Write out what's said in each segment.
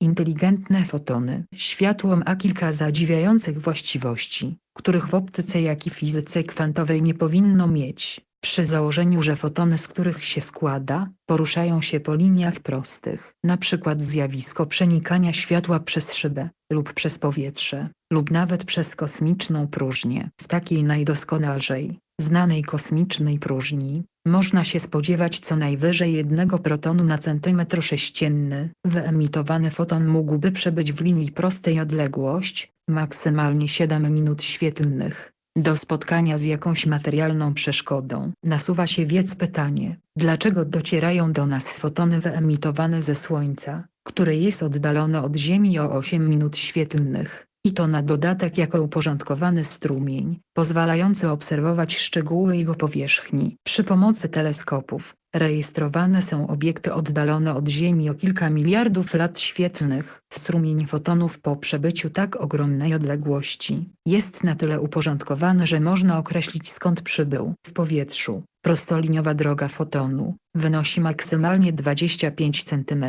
Inteligentne fotony. Światło ma kilka zadziwiających właściwości, których w optyce jak i fizyce kwantowej nie powinno mieć. Przy założeniu, że fotony z których się składa, poruszają się po liniach prostych, przykład zjawisko przenikania światła przez szybę, lub przez powietrze, lub nawet przez kosmiczną próżnię. W takiej najdoskonalszej, znanej kosmicznej próżni, można się spodziewać co najwyżej jednego protonu na centymetr sześcienny. Wyemitowany foton mógłby przebyć w linii prostej odległość, maksymalnie 7 minut świetlnych. Do spotkania z jakąś materialną przeszkodą nasuwa się więc pytanie, dlaczego docierają do nas fotony wyemitowane ze Słońca, które jest oddalone od Ziemi o 8 minut świetlnych, i to na dodatek jako uporządkowany strumień, pozwalający obserwować szczegóły jego powierzchni. Przy pomocy teleskopów, rejestrowane są obiekty oddalone od Ziemi o kilka miliardów lat świetlnych. Strumień fotonów po przebyciu tak ogromnej odległości jest na tyle uporządkowany, że można określić skąd przybył. W powietrzu, prostoliniowa droga fotonu, wynosi maksymalnie 25 cm.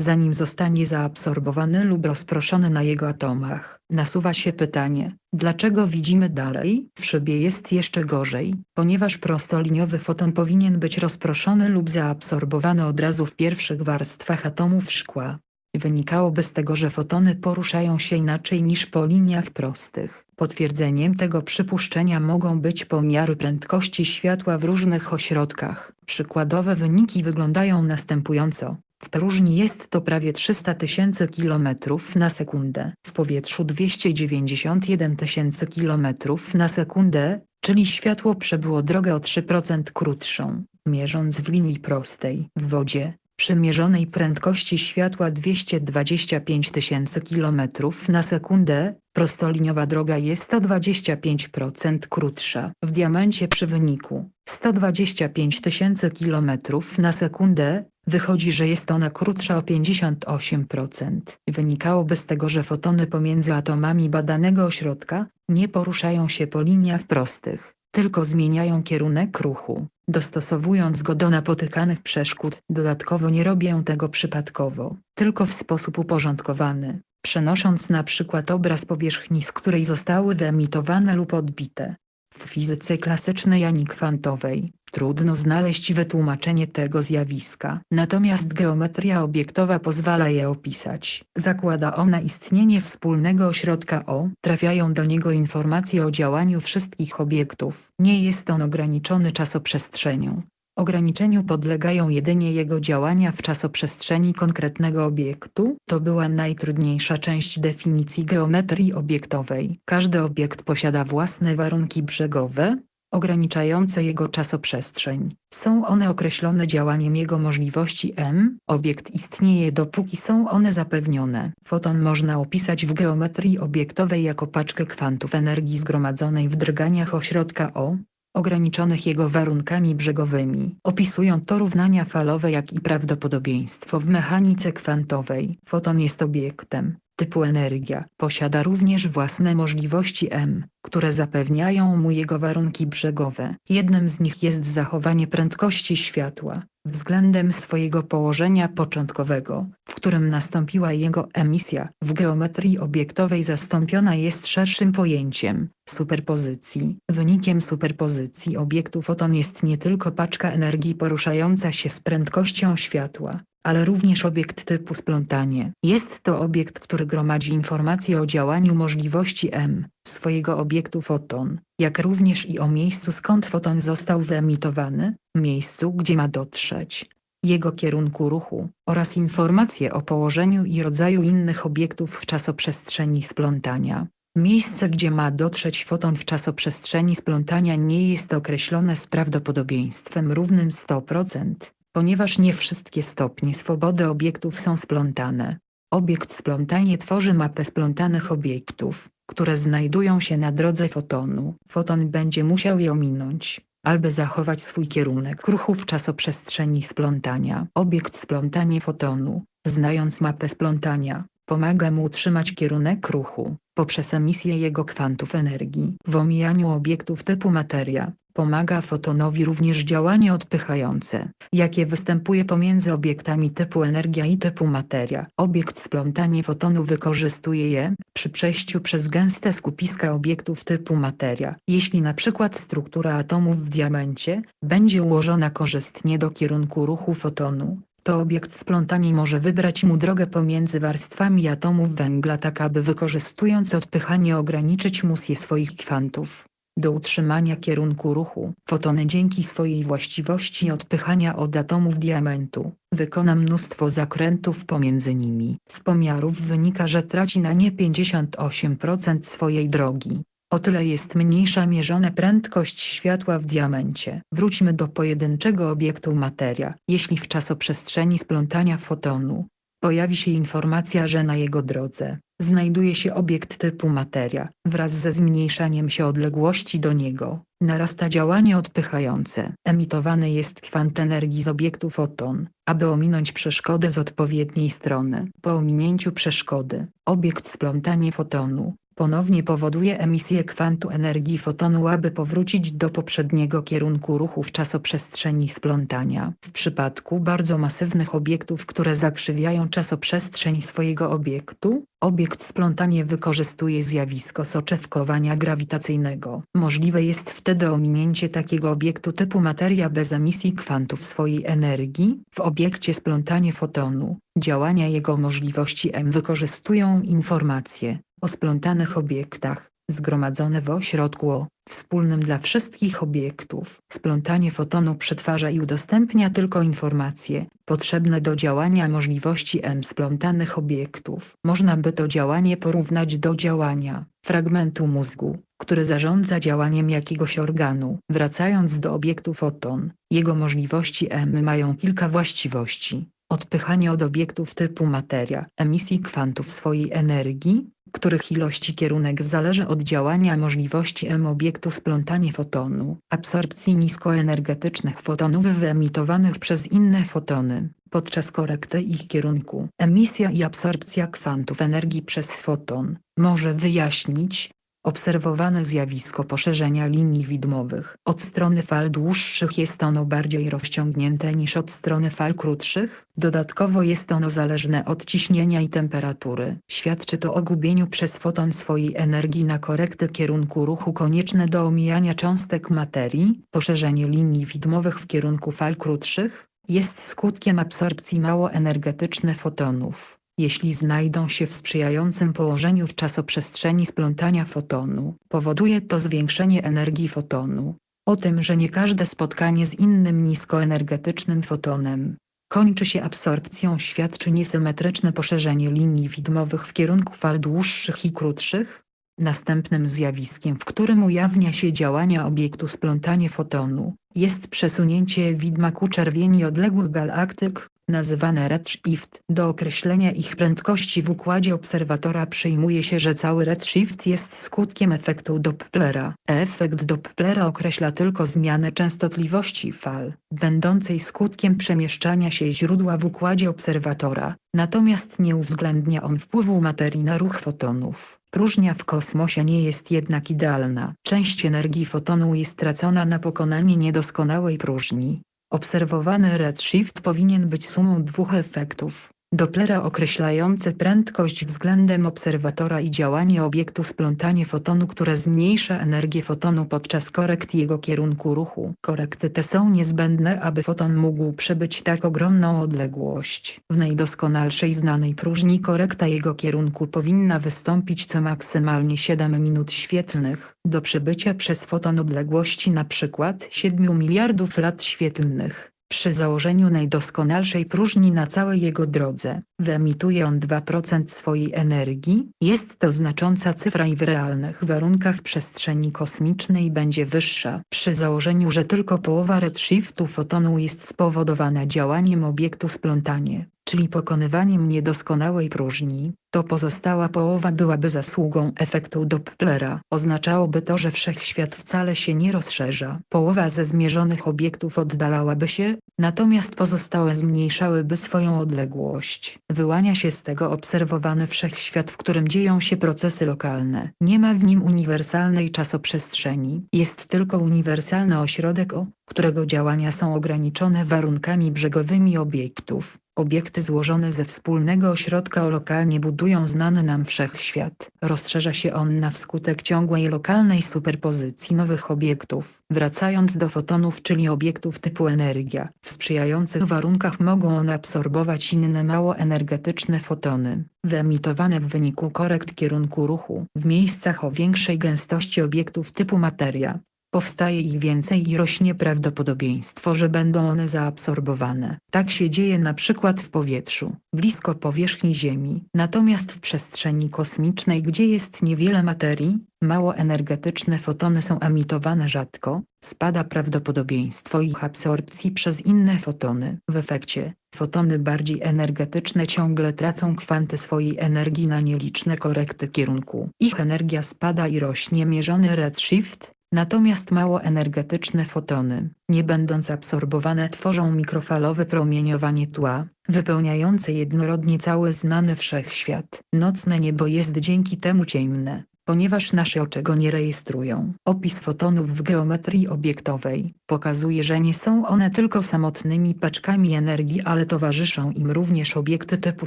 Zanim zostanie zaabsorbowany lub rozproszony na jego atomach, nasuwa się pytanie, dlaczego widzimy dalej? W szybie jest jeszcze gorzej, ponieważ prostoliniowy foton powinien być rozproszony lub zaabsorbowany od razu w pierwszych warstwach atomów szkła. Wynikałoby z tego, że fotony poruszają się inaczej niż po liniach prostych. Potwierdzeniem tego przypuszczenia mogą być pomiary prędkości światła w różnych ośrodkach. Przykładowe wyniki wyglądają następująco. W próżni jest to prawie 300 tysięcy kilometrów na sekundę, w powietrzu 291 tysięcy kilometrów na sekundę, czyli światło przebyło drogę o 3% krótszą, mierząc w linii prostej. W wodzie, przy mierzonej prędkości światła 225 tysięcy kilometrów na sekundę, prostoliniowa droga jest o 25% krótsza. W diamencie przy wyniku 125 tysięcy kilometrów na sekundę, wychodzi, że jest ona krótsza o 58%. Wynikałoby z tego, że fotony pomiędzy atomami badanego ośrodka nie poruszają się po liniach prostych, tylko zmieniają kierunek ruchu dostosowując go do napotykanych przeszkód. Dodatkowo nie robię tego przypadkowo, tylko w sposób uporządkowany, przenosząc na przykład obraz powierzchni, z której zostały wyemitowane lub odbite. W fizyce klasycznej ani kwantowej, trudno znaleźć wytłumaczenie tego zjawiska. Natomiast geometria obiektowa pozwala je opisać. Zakłada ona istnienie wspólnego ośrodka O. Trafiają do niego informacje o działaniu wszystkich obiektów. Nie jest on ograniczony czasoprzestrzenią. Ograniczeniu podlegają jedynie jego działania w czasoprzestrzeni konkretnego obiektu. To była najtrudniejsza część definicji geometrii obiektowej. Każdy obiekt posiada własne warunki brzegowe, ograniczające jego czasoprzestrzeń. Są one określone działaniem jego możliwości m. Obiekt istnieje dopóki są one zapewnione. Foton można opisać w geometrii obiektowej jako paczkę kwantów energii zgromadzonej w drganiach ośrodka O, ograniczonych jego warunkami brzegowymi. Opisują to równania falowe jak i prawdopodobieństwo w mechanice kwantowej. Foton jest obiektem typu energia. Posiada również własne możliwości M, które zapewniają mu jego warunki brzegowe. Jednym z nich jest zachowanie prędkości światła, względem swojego położenia początkowego, w którym nastąpiła jego emisja. W geometrii obiektowej zastąpiona jest szerszym pojęciem superpozycji. Wynikiem superpozycji obiektu foton jest nie tylko paczka energii poruszająca się z prędkością światła, ale również obiekt typu splątanie. Jest to obiekt, który gromadzi informacje o działaniu możliwości M, swojego obiektu foton, jak również i o miejscu skąd foton został wyemitowany, miejscu gdzie ma dotrzeć, jego kierunku ruchu, oraz informacje o położeniu i rodzaju innych obiektów w czasoprzestrzeni splątania. Miejsce gdzie ma dotrzeć foton w czasoprzestrzeni splątania nie jest określone z prawdopodobieństwem równym 100%, ponieważ nie wszystkie stopnie swobody obiektów są splątane. Obiekt splątanie tworzy mapę splątanych obiektów, które znajdują się na drodze fotonu. Foton będzie musiał je ominąć, albo zachować swój kierunek ruchu w czasoprzestrzeni splątania. Obiekt splątanie fotonu, znając mapę splątania, pomaga mu utrzymać kierunek ruchu, poprzez emisję jego kwantów energii. W omijaniu obiektów typu materia, Pomaga fotonowi również działanie odpychające, jakie występuje pomiędzy obiektami typu energia i typu materia. Obiekt splątanie fotonu wykorzystuje je przy przejściu przez gęste skupiska obiektów typu materia. Jeśli na przykład struktura atomów w diamencie będzie ułożona korzystnie do kierunku ruchu fotonu, to obiekt splątanie może wybrać mu drogę pomiędzy warstwami atomów węgla tak aby wykorzystując odpychanie ograniczyć musję swoich kwantów. Do utrzymania kierunku ruchu, fotony dzięki swojej właściwości odpychania od atomów diamentu, wykona mnóstwo zakrętów pomiędzy nimi. Z pomiarów wynika, że traci na nie 58% swojej drogi. O tyle jest mniejsza mierzona prędkość światła w diamencie. Wróćmy do pojedynczego obiektu materia. Jeśli w czasoprzestrzeni splątania fotonu pojawi się informacja, że na jego drodze znajduje się obiekt typu materia, wraz ze zmniejszaniem się odległości do niego, narasta działanie odpychające. Emitowany jest kwant energii z obiektu foton, aby ominąć przeszkodę z odpowiedniej strony. Po ominięciu przeszkody, obiekt splątanie fotonu ponownie powoduje emisję kwantu energii fotonu aby powrócić do poprzedniego kierunku ruchu w czasoprzestrzeni splątania. W przypadku bardzo masywnych obiektów które zakrzywiają czasoprzestrzeń swojego obiektu, obiekt splątanie wykorzystuje zjawisko soczewkowania grawitacyjnego. Możliwe jest wtedy ominięcie takiego obiektu typu materia bez emisji kwantów swojej energii. W obiekcie splątanie fotonu, działania jego możliwości M wykorzystują informacje o splątanych obiektach, zgromadzone w ośrodku wspólnym dla wszystkich obiektów. Splątanie fotonu przetwarza i udostępnia tylko informacje, potrzebne do działania możliwości M splątanych obiektów. Można by to działanie porównać do działania fragmentu mózgu, który zarządza działaniem jakiegoś organu. Wracając do obiektu foton, jego możliwości M mają kilka właściwości. Odpychanie od obiektów typu materia, emisji kwantów swojej energii, których ilość i kierunek zależy od działania możliwości M obiektu splątanie fotonu, absorpcji niskoenergetycznych fotonów wyemitowanych przez inne fotony, podczas korekty ich kierunku. Emisja i absorpcja kwantów energii przez foton, może wyjaśnić, Obserwowane zjawisko poszerzenia linii widmowych. Od strony fal dłuższych jest ono bardziej rozciągnięte niż od strony fal krótszych, dodatkowo jest ono zależne od ciśnienia i temperatury. Świadczy to o gubieniu przez foton swojej energii na korektę kierunku ruchu konieczne do omijania cząstek materii. Poszerzenie linii widmowych w kierunku fal krótszych jest skutkiem absorpcji mało energetycznych fotonów jeśli znajdą się w sprzyjającym położeniu w czasoprzestrzeni splątania fotonu, powoduje to zwiększenie energii fotonu. O tym, że nie każde spotkanie z innym niskoenergetycznym fotonem kończy się absorpcją świadczy niesymetryczne poszerzenie linii widmowych w kierunku fal dłuższych i krótszych. Następnym zjawiskiem, w którym ujawnia się działania obiektu splątanie fotonu, jest przesunięcie widma ku czerwieni odległych galaktyk, nazywane redshift. Do określenia ich prędkości w układzie obserwatora przyjmuje się, że cały redshift jest skutkiem efektu Dopplera. Efekt Dopplera określa tylko zmianę częstotliwości fal, będącej skutkiem przemieszczania się źródła w układzie obserwatora, natomiast nie uwzględnia on wpływu materii na ruch fotonów. Próżnia w kosmosie nie jest jednak idealna. Część energii fotonu jest tracona na pokonanie niedoskonałej próżni. Obserwowany redshift powinien być sumą dwóch efektów. Dopplera określający prędkość względem obserwatora i działanie obiektu splątanie fotonu które zmniejsza energię fotonu podczas korekt jego kierunku ruchu. Korekty te są niezbędne aby foton mógł przebyć tak ogromną odległość. W najdoskonalszej znanej próżni korekta jego kierunku powinna wystąpić co maksymalnie 7 minut świetlnych, do przebycia przez foton odległości przykład 7 miliardów lat świetlnych. Przy założeniu najdoskonalszej próżni na całej jego drodze, wyemituje on 2% swojej energii, jest to znacząca cyfra i w realnych warunkach przestrzeni kosmicznej będzie wyższa. Przy założeniu, że tylko połowa redshiftu fotonu jest spowodowana działaniem obiektu splątanie, czyli pokonywaniem niedoskonałej próżni, to pozostała połowa byłaby zasługą efektu Dopplera. Oznaczałoby to, że wszechświat wcale się nie rozszerza. Połowa ze zmierzonych obiektów oddalałaby się, natomiast pozostałe zmniejszałyby swoją odległość. Wyłania się z tego obserwowany wszechświat, w którym dzieją się procesy lokalne. Nie ma w nim uniwersalnej czasoprzestrzeni. Jest tylko uniwersalny ośrodek o, którego działania są ograniczone warunkami brzegowymi obiektów. Obiekty złożone ze wspólnego ośrodka lokalnie budują znany nam wszechświat. Rozszerza się on na wskutek ciągłej lokalnej superpozycji nowych obiektów. Wracając do fotonów, czyli obiektów typu energia, w sprzyjających warunkach mogą one absorbować inne mało energetyczne fotony, wyemitowane w wyniku korekt kierunku ruchu. W miejscach o większej gęstości obiektów typu materia, Powstaje ich więcej i rośnie prawdopodobieństwo, że będą one zaabsorbowane. Tak się dzieje na przykład w powietrzu, blisko powierzchni Ziemi. Natomiast w przestrzeni kosmicznej, gdzie jest niewiele materii, mało energetyczne fotony są emitowane rzadko, spada prawdopodobieństwo ich absorpcji przez inne fotony. W efekcie, fotony bardziej energetyczne ciągle tracą kwanty swojej energii na nieliczne korekty kierunku. Ich energia spada i rośnie mierzony redshift, Natomiast mało energetyczne fotony, nie będąc absorbowane tworzą mikrofalowe promieniowanie tła, wypełniające jednorodnie cały znany wszechświat. Nocne niebo jest dzięki temu ciemne, ponieważ nasze oczy go nie rejestrują. Opis fotonów w geometrii obiektowej pokazuje, że nie są one tylko samotnymi paczkami energii, ale towarzyszą im również obiekty typu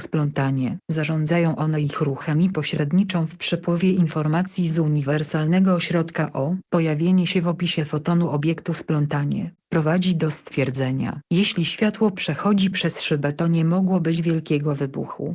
splątanie. Zarządzają one ich ruchem i pośredniczą w przepływie informacji z uniwersalnego ośrodka O. Pojawienie się w opisie fotonu obiektu splątanie prowadzi do stwierdzenia, jeśli światło przechodzi przez szybę to nie mogło być wielkiego wybuchu.